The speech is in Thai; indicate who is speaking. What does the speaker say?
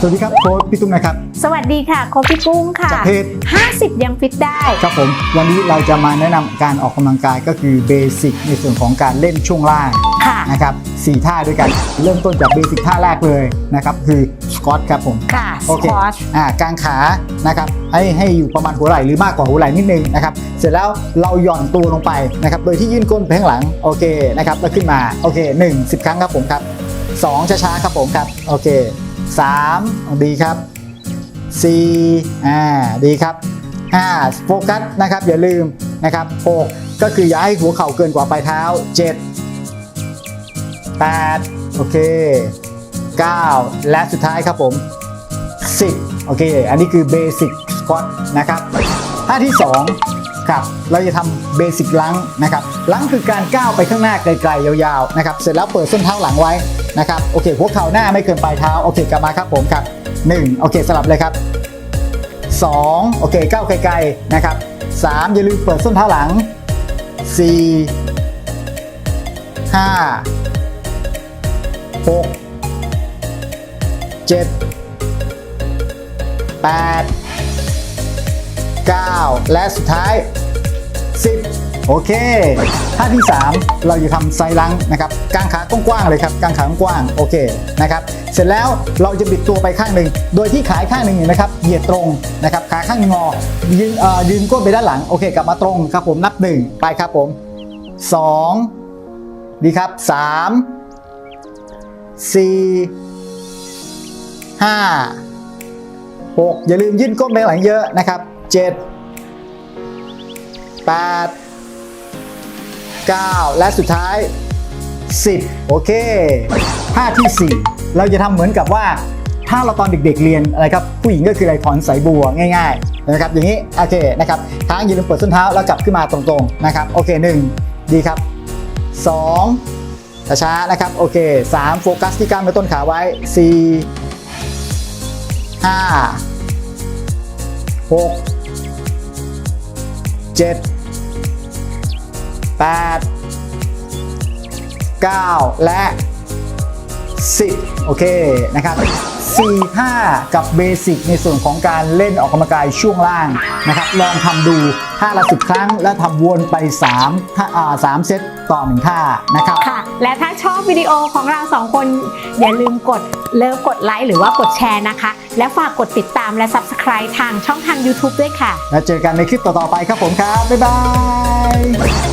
Speaker 1: สวัสดีครับโค้ชพี่ตุ้มนะครับ
Speaker 2: สวัสดีค่ะโคชพี่กุ้งค่ะ
Speaker 1: จากเพจ
Speaker 2: 50 ยังฟิตได้
Speaker 1: ครับผม วันนี้เราจะมาแนะนำการออกกำลังกายก็คือเบสิกในส่วนของการเล่นช่วงล่าง
Speaker 2: ค่ะ
Speaker 1: นะครับสี่ท่าด้วยกันเริ่มต้นจากเบสิกท่าแรกเลยนะครับคือสควอตครับผม
Speaker 2: ค่ะส
Speaker 1: โอเค
Speaker 2: ควอช
Speaker 1: อ่ากางขานะครับให้ให้อยู่ประมาณหัวไหล่หรือมากกว่าหัวไหล่นิดนึงนะครับเสร็จแล้วเราหย่อนตัวลงไปนะครับโดยที่ยื่นก้นไปข้างหลังโอเคนะครับแล้วขึ้นมาโอเคหนึ่งสิบครั้งครับผมครับสองช้าๆครับผมครับโอเค สามดีครับสี่อ่า ดีครับห้าโฟกัสนะครับ อย่าลืมนะครับหกก็คืออย่าให้หัวเข่าเกินกว่าปลายเท้าเจ็ดแปดโอเคเก้าและสุดท้ายครับผม 10 โอเค อันนี้คือเบสิกสควอตนะครับท่าที่ 2 ครับเราจะทำเบสิกลังนะครับลังคือการก้าวไปข้างหน้าไกลๆยาวๆนะครับเสร็จแล้วเปิดส้นเท้าหลังไว้นะครับโอเคหัวเข่าหน้าไม่เกินปลายเท้าโอเคกลับมาครับผมครับ1โอเคสลับเลยครับ 2 โอเคก้าวไกลๆนะครับ3อย่าลืมเปิดส้นเท้าหลัง 4 5 6 7 8 9 และสุดท้าย 10 โอเคท่าที่ 3 เราจะทำไซลังนะครับกางขากว้างๆเลยครับกางขากว้างๆโอเคนะครับเสร็จแล้วเราจะบิดตัวไปข้างหนึ่งโดยที่ขาข้างหนึ่งนะครับเหยียดตรงนะครับขาข้างงอยืนเอ่อยืนก้นไปด้านหลังโอเคกลับมาตรงครับผมนับ 1 ไปครับผม 2 ดีครับ 3 4 5 6 อย่าลืมยื่นก้นไปหลังเยอะนะครับ 7 8 9และสุดท้าย 10 โอเคท่าที่ 4 เราจะทำเหมือนกับว่าถ้าเราตอนเด็กๆเรียนอะไรครับผู้หญิงก็คืออะไรถอนสายบัวง่ายๆนะครับอย่างนี้โอเคนะครับท้างยืนเปิดส้นเท้าแล้วกลับขึ้นมาตรงๆนะครับโอเค 1 ดีครับ2ช้าๆนะครับโอเค 3 โฟกัสที่กล้ามเนื้อต้นขาไว้4ห้าหก เจ็ดแปดเก้าและสิบโอเคนะครับ 4 5กับเบสิกในส่วนของการเล่นออกกำลังกายช่วงล่างนะครับ ลองทำดูท่าละสิบครั้ง และทำวนไป3ท่าอ่าสามเซตต่อหนึ่งท่านะครับ
Speaker 2: ค่ะ และถ้าชอบวิดีโอของเราสองคน อย่าลืมกดเลิฟกดไลค์หรือว่ากดแชร์นะคะ และฝากกดติดตามและ Subscribe ทางช่องทาง YouTube ด้วยค่ะ
Speaker 1: แล้วเจอกันในคลิปต่อๆไปครับผมครับ บ๊ายบาย